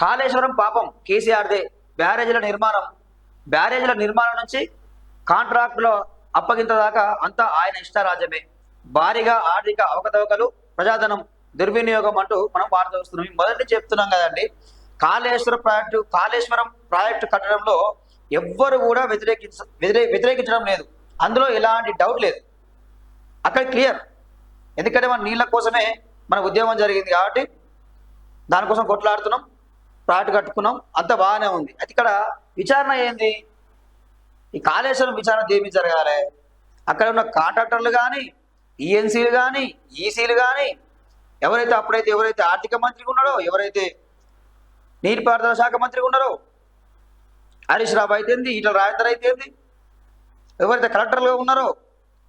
కాళేశ్వరం పాపం కేసీఆర్దే. బ్యారేజీల నిర్మాణం. బ్యారేజీల నిర్మాణం నుంచి కాంట్రాక్టులో అప్పగింత దాకా అంతా ఆయన ఇష్టారాజ్యమే. భారీగా ఆర్థిక అవకతవకలు ప్రజాధనం దుర్వినియోగం అంటూ మనం వార్త వస్తున్నాం మొదటి చెప్తున్నాం కదండి కాళేశ్వరం ప్రాజెక్టు కాళేశ్వరం ప్రాజెక్టు కట్టడంలో ఎవ్వరు కూడా వ్యతిరేకించ వ్యతిరేకించడం లేదు. అందులో ఎలాంటి డౌట్ లేదు. అక్కడ క్లియర్. ఎందుకంటే మన నీళ్ళ కోసమే మన ఉద్యమం జరిగింది కాబట్టి దానికోసం కొట్లాడుతున్నాం. ప్రాజెక్టు కట్టుకున్నాం అంత బాగానే ఉంది. అది ఇక్కడ విచారణ ఏంది? ఈ కాళేశ్వరం విచారణ దేమి జరగాలి? అక్కడ ఉన్న కాంట్రాక్టర్లు కానీ ఈఎన్సీలు కానీ ఈసీలు కానీ ఎవరైతే అప్పుడైతే ఎవరైతే ఆర్థిక మంత్రిగా ఉన్నారో ఎవరైతే నీటిపారుదల శాఖ మంత్రిగా ఉన్నారో హరీష్ రాబు అయితేంది ఇట్లా రాజేందర్ అయితేంది ఎవరైతే కలెక్టర్లుగా ఉన్నారో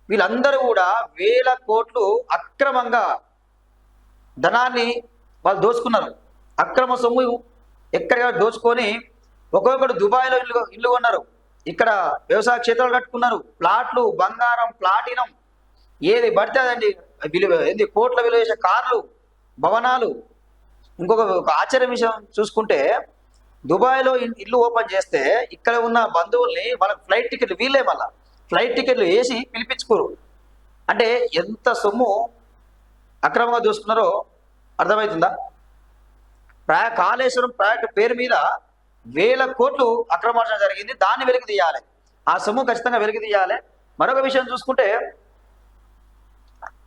వీళ్ళందరూ కూడా వేల కోట్లు అక్రమంగా ధనాన్ని వాళ్ళు దోచుకున్నారు అక్రమ సొమ్ము ఎక్కడ దోచుకొని ఒక్కొక్కడు దుబాయ్లో ఇల్లు ఇల్లు కొన్నారు. ఇక్కడ వ్యవసాయ క్షేత్రాలు కట్టుకున్నారు. ప్లాట్లు బంగారం ప్లాటినం. ఏది పడితే అదండి. విలువ ఏంది? కోట్ల విలువ చేసే కార్లు భవనాలు. ఇంకొక ఒక ఆశ్చర్య విషయం చూసుకుంటే దుబాయ్లో ఇల్లు ఓపెన్ చేస్తే ఇక్కడ ఉన్న బంధువుల్ని వాళ్ళకి ఫ్లైట్ టికెట్లు వీళ్ళే మళ్ళా. ఫ్లైట్ టికెట్లు వేసి పిలిపించుకోరు. అంటే ఎంత సొమ్ము అక్రమంగా చూసుకున్నారో అర్థమవుతుందా? ప్రా కాళేశ్వరం ప్రాజెక్టు పేరు మీద వేల కోట్లు అక్రమార్జన జరిగింది. దాన్ని వెలికి తీయాలి. ఆ సొమ్ము ఖచ్చితంగా వెలికి తీయాలి. మరొక విషయం చూసుకుంటే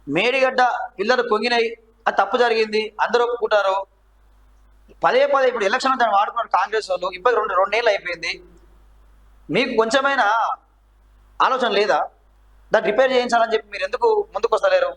మేడిగడ్డ పిల్లలు పొంగినాయి అది తప్పు జరిగింది. అందరూ ఒప్పుకుంటారు. పదే పదే ఇప్పుడు ఎలక్షన్ దాన్ని వాడుకున్నారు కాంగ్రెస్ వాళ్ళు. ఇబ్బంది రెండు రెండేళ్ళు అయిపోయింది. మీకు కొంచెమైనా ఆలోచన లేదా? దాన్ని రిపేర్ చేయించాలని చెప్పి మీరు ఎందుకు ముందుకు వస్తలేరు